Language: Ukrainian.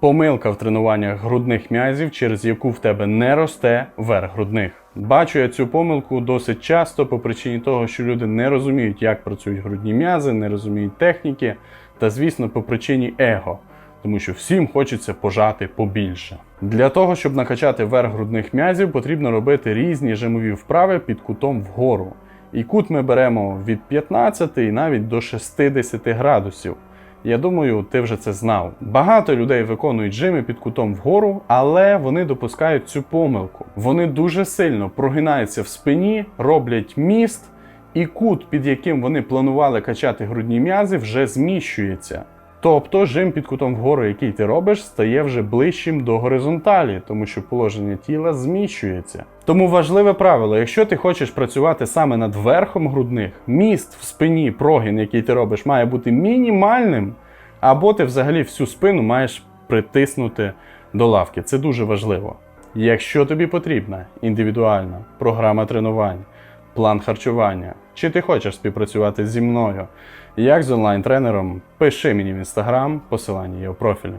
Помилка в тренуваннях грудних м'язів, через яку в тебе не росте верх грудних. Бачу я цю помилку досить часто по причині того, що люди не розуміють, як працюють грудні м'язи, не розуміють техніки, та, звісно, по причині его, тому що всім хочеться пожати побільше. Для того, щоб накачати верх грудних м'язів, потрібно робити різні жимові вправи під кутом вгору. І кут ми беремо від 15 і навіть до 60 градусів. Я думаю, ти вже це знав. Багато людей виконують жими під кутом вгору, але вони допускають цю помилку. Вони дуже сильно прогинаються в спині, роблять міст, і кут, під яким вони планували качати грудні м'язи, вже зміщується. Тобто жим під кутом вгору, який ти робиш, стає вже ближчим до горизонталі, тому що положення тіла зміщується. Тому важливе правило: якщо ти хочеш працювати саме над верхом грудних, міст в спині, прогін, який ти робиш, має бути мінімальним, або ти взагалі всю спину маєш притиснути до лавки. Це дуже важливо. Якщо тобі потрібна індивідуальна програма тренувань, план харчування, чи ти хочеш співпрацювати зі мною? Як з онлайн-тренером, пиши мені в інстаграм, посилання є у профілі.